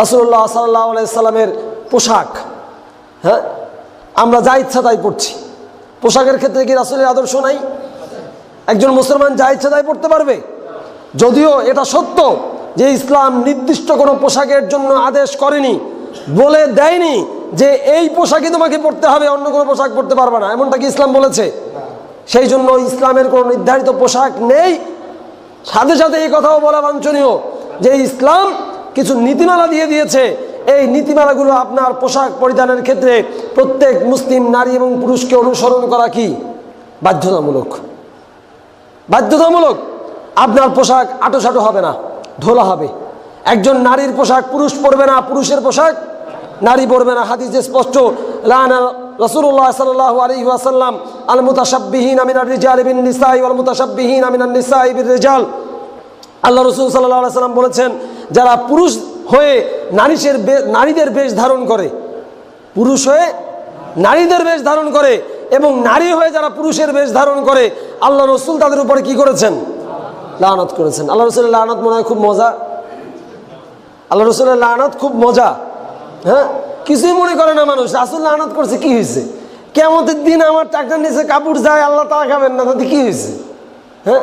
রাসুল্লাহ সাল্লাহ আলাইসাল্লামের পোশাক হ্যাঁ? আমরা যা ইচ্ছা তাই পড়ছি। পোশাকের ক্ষেত্রে কি রাসুলের আদর্শ নাই? একজন মুসলমান যা ইচ্ছা তাই পড়তে পারবে? যদিও এটা সত্য যে ইসলাম নির্দিষ্ট কোনো পোশাকের জন্য আদেশ করেনি, বলে দেয়নি যে এই পোশাকই তোমাকে পড়তে হবে, অন্য কোনো পোশাক পড়তে পারবে না। এমনটা কি ইসলাম বলেছে? সেই জন্য ইসলামের কোনো নির্ধারিত পোশাক নেই। সাথে সাথে এই কথাও বলা বাঞ্ছনীয় যে ইসলাম কিছু নীতিমালা দিয়ে দিয়েছে। এই নীতিমালাগুলো আপনার পোশাক পরিধানের ক্ষেত্রে প্রত্যেক মুসলিম নারী এবং পুরুষকে অনুসরণ করা কি? বাধ্যতামূলক। বাধ্যতামূলক। আপনার পোশাক আটোসাটো হবে না ঢোলা হবে। একজন নারীর পোশাক পুরুষ পরবে না, পুরুষের পোশাক নারী পরবে না। হাদিসে স্পষ্ট রসুল্লাহ সাল্লাহ আলী আমিনার রিজাল বিন নিসাই আল আমিনার নিসাই বিন রিজাল। আল্লাহ রসুল সাল্লাহ সাল্লাম বলেছেন যারা পুরুষ হয়ে নারীদের নারীদের বেশ ধারণ করে, পুরুষ হয়ে নারীদের বেশ ধারণ করে এবং নারী হয়ে যারা পুরুষের বেশ ধারণ করে, আল্লাহ রসুল তাদের উপরে কি করেছেন? লানত করেছেন। আল্লাহ রসুলের লানত মনে হয় খুব মজা। আল্লাহ রসুলের লানত খুব মজা। হ্যাঁ? কিছুই মনে করে না মানুষ। রাসুল লানত করছে, কি হয়েছে? কেমতের দিন আমার টাকার নিচে কাপড় যায়, আল্লাহ তাকাবেন না, তাতে কি হয়েছে? হ্যাঁ?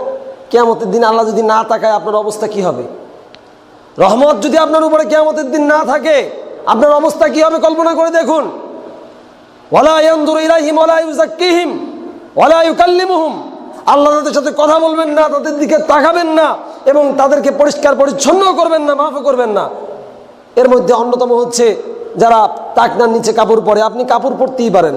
কেমতের দিন আল্লাহ যদি না তাকায়, আপনার অবস্থা কি হবে? রহমত যদি আপনার উপরে কেমতের দিন না থাকে, আপনার অবস্থা কি হবে কল্পনা করে দেখুন। আল্লাহ তাদের সাথে কথা বলবেন না, তাদের দিকে তাকাবেন না এবং তাদেরকে পরিষ্কার পরিচ্ছন্ন করবেন না, মাফ করবেন না। এর মধ্যে অন্যতম হচ্ছে যারা তাকনার নিচে কাপড় পরে, আপনি কাপড় পরতেই পারেন।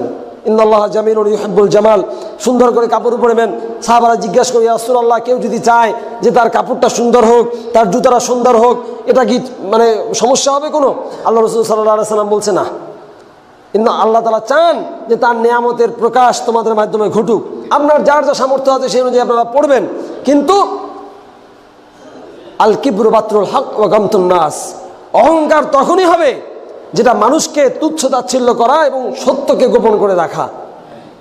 ইন্দাল্লাহ জামিল ইহাবুল জামাল। সুন্দর করে কাপড় পরবেন সাহাবারা জিজ্ঞাসা করি আল্লাহ কেউ যদি চায় যে তার কাপড়টা সুন্দর হোক, তার জুতাটা সুন্দর হোক, এটা কি মানে সমস্যা হবে কোনো? আল্লাহ রসুল সাল্লাহ সাল্লাম বলছে, না। কিন্তু আল্লাহ তালা চান যে তার নিয়ামতের প্রকাশ তোমাদের মাধ্যমে ঘটুক। আপনার যার যা সামর্থ্য আছে সেই অনুযায়ী আপনারা পড়বেন। কিন্তু আল কিব্রু বাত্রুল হক ও গমতুন নাস। অহংকার তখনই হবে যেটা মানুষকে তুচ্ছ তাচ্ছিল্য করা এবং সত্যকে গোপন করে রাখা।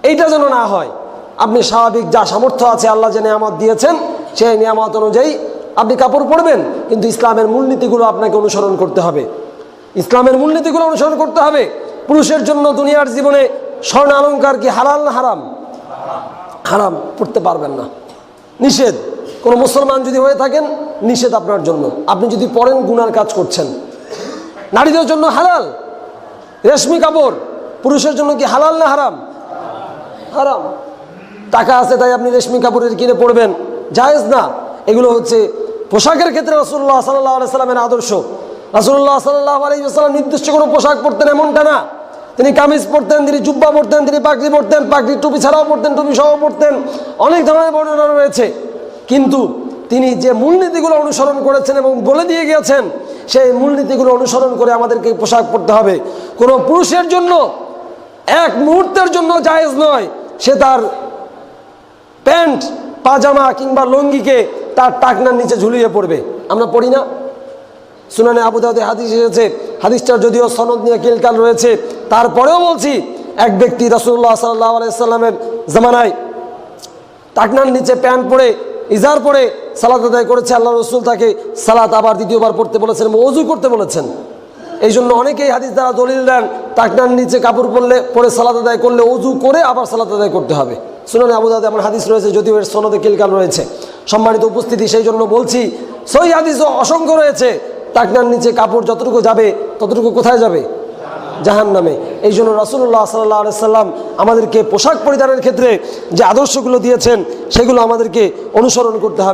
এইটা যেন না হয়। আপনি স্বাভাবিক যা সামর্থ্য আছে আল্লাহ যে নিয়ামত দিয়েছেন, সেই নিয়ামত অনুযায়ী আপনি কাপড় পরবেন, কিন্তু ইসলামের মূলনীতিগুলো আপনাকে অনুসরণ করতে হবে। ইসলামের মূলনীতিগুলো অনুসরণ করতে হবে। পুরুষের জন্য দুনিয়ার জীবনে স্বর্ণ অলঙ্কার কি হালাল না হারাম? হারাম, পড়তে পারবেন না। নিষেধ। কোনো মুসলমান যদি হয়ে থাকেন, নিষেধ আপনার জন্য। আপনি যদি পড়েন, গুনার কাজ করছেন। নারীদের জন্য হালাল। রেশমি কাপড়, পুরুষের জন্য কি হালাল না হারাম? হারাম। টাকা আছে তাই আপনি রেশমি কাপড়ের কিনে পড়বেন। জায়েজ না। এগুলো হচ্ছে পোশাকের ক্ষেত্রে রসুল্লাহ সাল্লাহ সাল্লামের আদর্শ। রাসুল্লাহ সাল্লাহ আলাইসাল্লাম নির্দিষ্ট কোনো পোশাক পরতেন এমনটা না। তিনি কামিজ পরতেন, তিনি জুব্বা পরতেন, তিনি পাগড়ি পরতেন, পাগড়ি টুপি ছাড়াও পরতেন, টুপি সহ পরতেন। অনেক ধরনের বর্ণনা রয়েছে। কিন্তু তিনি যে মূলনীতিগুলো অনুসরণ করেছেন এবং বলে দিয়ে গিয়েছেন সেই মূলনীতিগুলো অনুসরণ করে আমাদেরকে পোশাক পরতে হবে। কোনো পুরুষের জন্য এক মুহূর্তের জন্য জায়েজ নয় সে তার প্যান্ট, পাজামা কিংবা লঙ্গিকে তার টাকনার নিচে ঝুলিয়ে পড়বে। আমরা পড়ি না? সুনানে আবুদাউদে হাদিস এসেছে। হাদিসটার যদিও সনদ নিয়ে কিলকাল রয়েছে। তারপরেও বলছি, এক ব্যক্তি রাসুল্লাহ সাল্লাহ আলাইসাল্লামের জামানায় টাকনার নিচে প্যান্ট পরে ইজার পরে সালাত আদায় করেছে আল্লাহ রসুল, তাকে সালাত আবার দ্বিতীয়বার পড়তে বলেছেন এবং অজু করতে বলেছেন। এই জন্য অনেকেই হাদিস দ্বারা দলিল দেন, টাকনার নিচে কাপড় পরলে, পরে সালাত আদায় করলে অজু করে আবার সালাত আদায় করতে হবে। শুনুন আবুদাদ এমন হাদিস রয়েছে, যদিও এর সনদে কিলকাল রয়েছে। সম্মানিত উপস্থিতি, সেই জন্য বলছি সই হাদিসও অসংখ্য রয়েছে। টাকনার নিচে কাপড় যতটুকু যাবে, ততটুকু কোথায় যাবে? জাহান নামে এই জন্য রসুল্লাহ সাল্লাহ সাল্লাম আমাদেরকে পোশাক পরিধানের ক্ষেত্রে যে আদর্শগুলো দিয়েছেন, সেগুলো আমাদেরকে অনুসরণ করতে হবে।